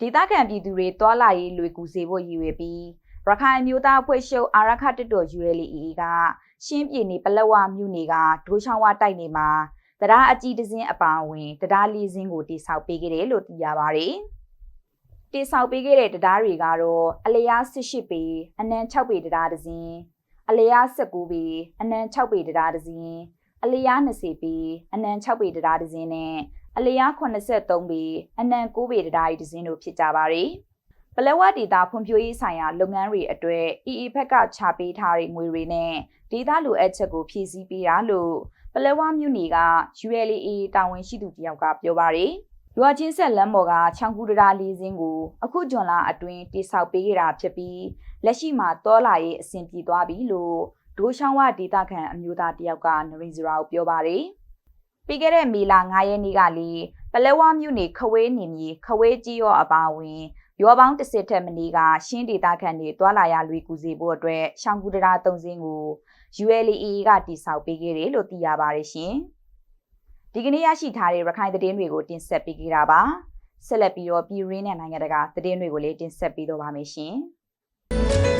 ဒေသခံပြည်သူတွေတွာလာရေးလွေကူစေဖို့ရည်ရွယ်ပြီးရခိုင်မျိုးသားအဖွဲ့ချုပ်အာရခတက်တော် ULA ကရှင်းပြည်နယ်ပလက်ဝမြို့နယ်ကဒိုးချောင်းဝတိုက်နေမှာတရားအကြီးတစင်းအပါအဝင်တရားလေးစင်းကိုတိစောက်ပေးခဲ့တယ်လို့သိရပါတယ်။တိစောက်ပေးခဲ့တဲ့တရားတွေကတော့အလျား18ပေအနံ6ပေတရားတစ်စင်းအလျား19ပေအနံ6ပေတရားတစ်စင်းအလျား20ပေအနံ6ပေတရားတစ်စင်းနဲ့ အလျား83ပေအနံ9ပေတရားရီတစ်စင်းတို့ဖြစ်ကြပါတယ်။ပလက်ဝဒေတာဖွံ့ဖြိုးရေးဆိုင်ရာလုပ်ငန်းတွေအတွက် EE ဘက်ကချပေးထားတဲ့ငွေတွေနဲ့ဒေတာလိုအပ်ချက်ကိုဖြည့်ဆည်းပေးတာလို့ပလက်ဝမြို့နယ်က ULA တာဝန်ရှိသူတယောက်ကပြောပါတယ်။ရွာချင်းဆက်လမ်းပေါ်ကချောင်းကူတရာလေးစင်းကိုအခုဂျွန်လာအတွင်းတိဆောက်ပေးခဲ့တာဖြစ်ပြီးလက်ရှိမှာတောလာရေးအဆင်ပြေသွားပြီလို့ဒိုးချောင်းဝဒေတာခံအမျိုးသားတယောက်ကနရိဇရာကိုပြောပါတယ်။ ပြီးခဲ့တဲ့မေလ9ရက်နေ့ကလေပလဲဝမြို့နယ်ခဝေးနေမြေခဝေးကြီးရောအပါအဝင်ရောပေါင်းတစ်ထက်မနီးကရှင်းဒေတာခန့်တွေတွာလာရလွေကူစီဖို့အတွက်ရှောင်းကူတရာ၃စင်းကို ULA ကတိစောက်ပေးခဲ့တယ်လို့သိရပါတယ်ရှင်။ဒီကနေ့ရရှိထားတဲ့ရခိုင်သတင်းတွေကိုတင်ဆက်ပေးခဲ့တာပါ။ဆက်လက်ပြီးတော့ပြည်ရင်းနဲ့နိုင်ငံတကာသတင်းတွေကိုလည်းတင်ဆက်ပေးတော့ပါမယ်ရှင်။